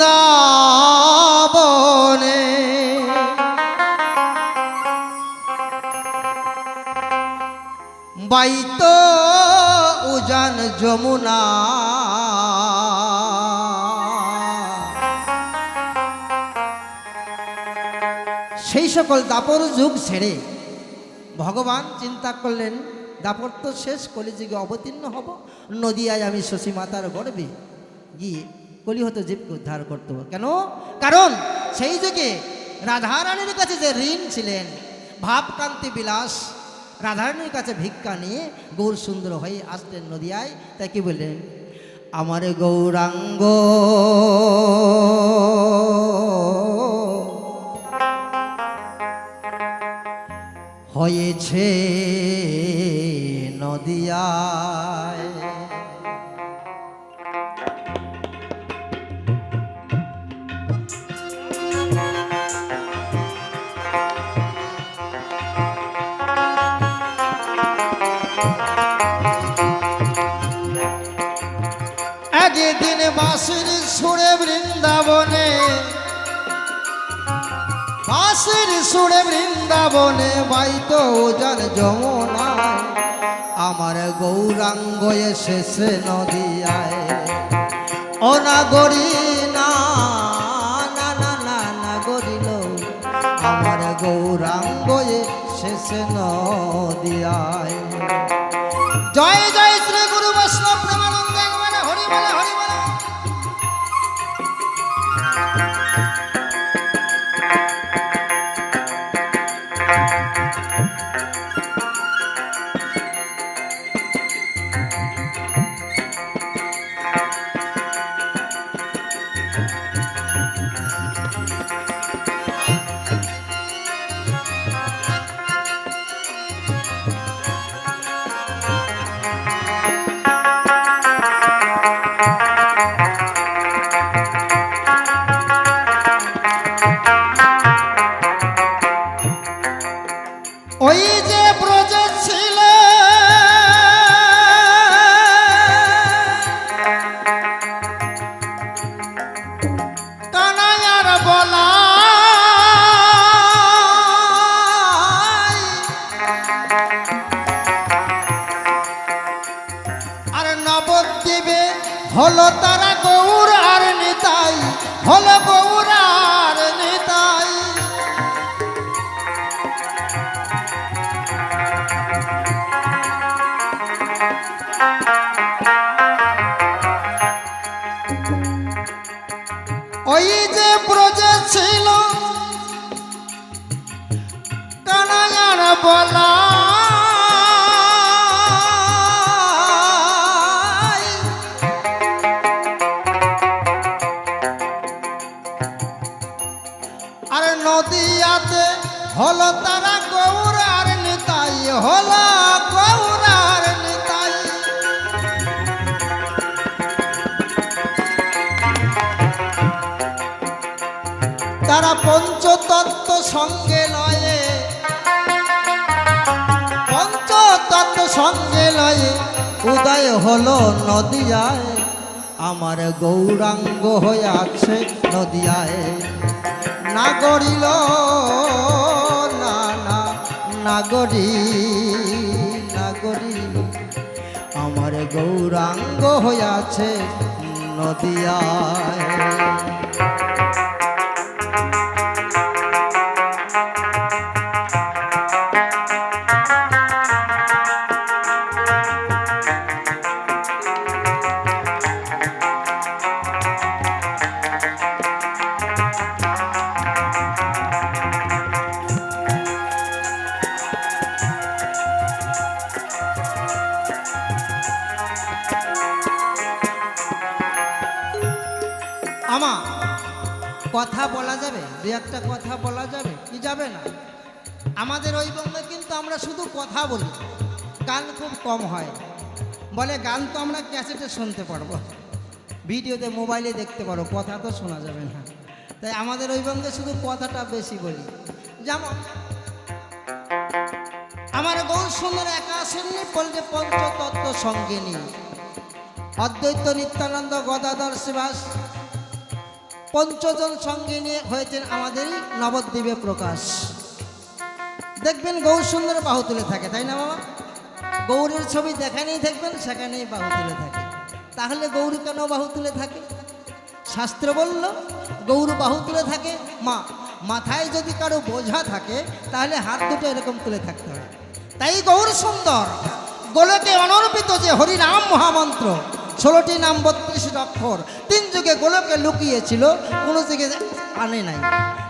বৃন্দাবনে। বাইত উজান যমুনা। সেই সকল দাপর যুগ ছেড়ে ভগবান চিন্তা করলেন, দাপর তো শেষ, কলিযুগে অবতীর্ণ হব। নদিয়ায় আমি শশী মাতার গর্বে গিয়ে কলিহত জীবকে উদ্ধার করতে কেন? কারণ সেই যুগে রাধারানীর কাছে যে ঋণ ছিলেন ভাবকান্তি বিলাস, রাধারানীর কাছে ভিক্ষা নিয়ে গৌর সুন্দর হয়ে আসলেন নদিয়ায়, তাই কি বললেন? আমার গৌরাঙ্গ, হয়েছে নদিয়ায় বৃন্দাবনে বাসের সুরে বৃন্দাবনে বাইত ওজন যমুনায় আমার গৌরাঙ্গ এসেছে নদিয়ায়। অনাগরি না না না না না গরিল। আমার গৌরাঙ্গ এসেছে নদিয়ায়। জয় জয় তারা পঞ্চতত্ত্ব সঙ্গে লয়ে। পঞ্চতত্ত্ব সঙ্গে লয়ে উদয় হলো নদিয়ায়। আমার গৌরাঙ্গ হয়ে আছে নদিয়ায়। না গড়িল, না না নাগরি নাগরি আমার গৌরাঙ্গ হয়ে আছে নদিয়ায়। আমা কথা বলা যাবে? দু একটা কথা বলা যাবে? কি যাবে না? আমাদের ওই বঙ্গে কিন্তু আমরা শুধু কথা বলি, গান খুব কম হয়। বলে গান তো আমরা ক্যাসেটে শুনতে পারব। ভিডিওতে, মোবাইলে দেখতে পারো, কথা তো শোনা যাবে না। তাই আমাদের ওই বঙ্গে শুধু কথাটা বেশি বলি। যেমন, আমার গৌর সুন্দর একা আসেননি বলছে, পঞ্চতত্ত্ব সঙ্গে নিয়ে অদ্বৈত নিত্যানন্দ গদাধর শিবাস পঞ্চজন সঙ্গে নিয়ে হয়েছেন আমাদেরই নবদ্বীপে প্রকাশ। দেখবেন গৌর সুন্দর বাহু তুলে থাকে, তাই না বাবা? গৌরের ছবি যেখানেই দেখবেন, সেখানেই বাহু তুলে থাকে। তাহলে গৌর কেন বাহু তুলে থাকে? শাস্ত্র বলল, গৌর বাহু তুলে থাকে, মা, মাথায় যদি কারও বোঝা থাকে, তাহলে হাত দুটো এরকম তুলে থাকতে হবে। তাই গৌর সুন্দর, গোলকে অনর্পিত যে হরিনাম মহামন্ত্র, ষোলোটি নাম বত্রিশ অক্ষর। তিন যুগে গোলকে লুকিয়েছিল, কোনো যুগে আনে নাই।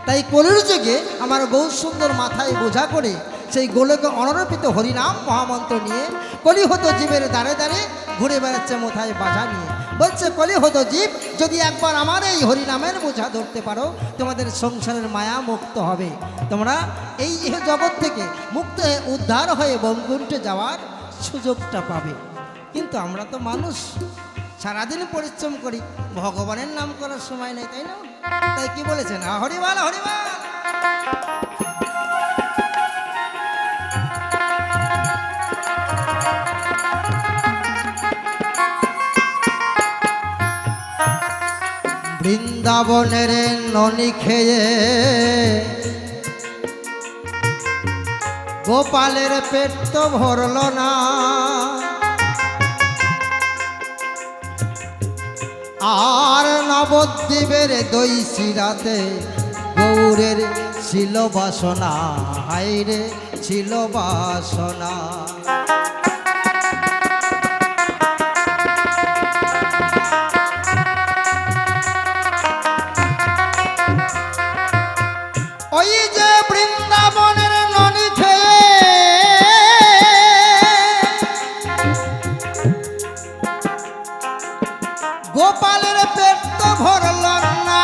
তাই কলির যুগে আমার গৌর সুন্দর মাথায় বোঝা করে সেই গোলকে অনর্পিত হরিনাম মহামন্ত্র নিয়ে কলি হতো জীবের দ্বারে দ্বারে ঘুরে বেড়াচ্ছে মাথায় বাজা নিয়ে। বলছে কলি হতো জীব, যদি একবার আমার এই হরিনামের বোঝা ধরতে পারো, তোমাদের সংসারের মায়া মুক্ত হবে। তোমরা এই জগৎ থেকে মুক্ত হয়ে উদ্ধার হয়ে বঙ্কুণ্ঠে যাওয়ার সুযোগটা পাবে। কিন্তু আমরা তো মানুষ। সারাদিন পরিশ্রম করি, ভগবানের নাম করার সময় নেই, তাই না? তাই কি বলেছেন? হরিবাল হরিবাল! বৃন্দাবনের ননি খেয়ে গোপালের পেট তো ভরল না। আর নবদ্বীপের দই শিরাতে গৌরের ছিল বাসনা হাইরে ছিল বাসনা। ভরল না।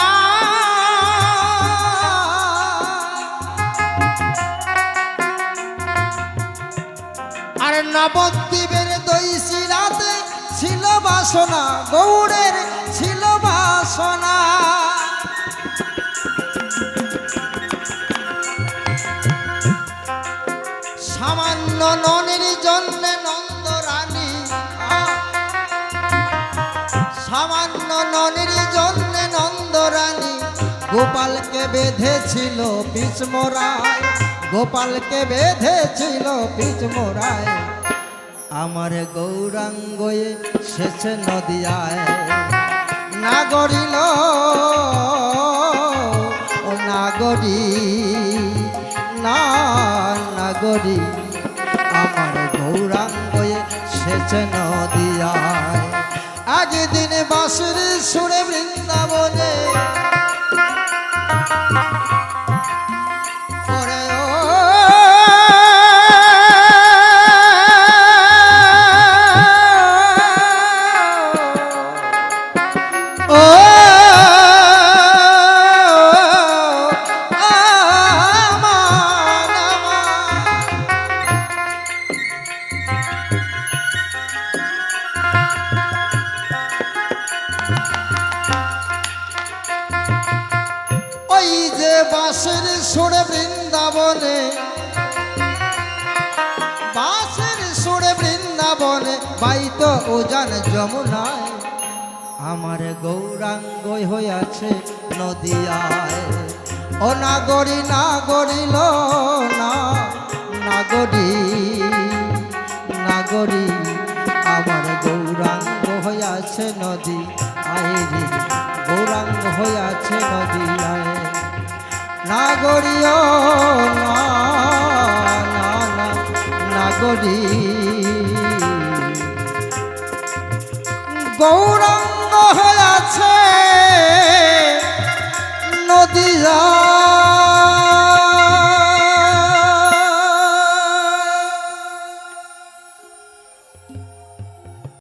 আর নবদ্বীপের দই সিরাতে ছিল বাসনা গৌড়ের বেঁধেছিল পিচমোরায় গোপালকে বেঁধেছিল পিচমোরায় আমার গৌরাঙ্গয়ে শেষ নদিয়ায়। নাগরিল ও নাগরী না নাগরী আমার গৌরাঙ্গয়ে শেষ নদিয়ায়। আজ দিন বাসুর সুরে বৃন্দাবনে বাসের সুরে বৃন্দাবনে বাসের সুরে বৃন্দাবনে বাইত উজান যমুনায়। আমার গৌরাঙ্গ হইয়াছে নদিয়ায়। ও নাগরি নাগরিল না, নাগরি নাগরি, আমার গৌরাঙ্গ হইয়াছে নদী, আইরি, গৌরাঙ্গ হইয়াছে নদী আয়। নাগরিও না না না আছে গৌরাঙ্গ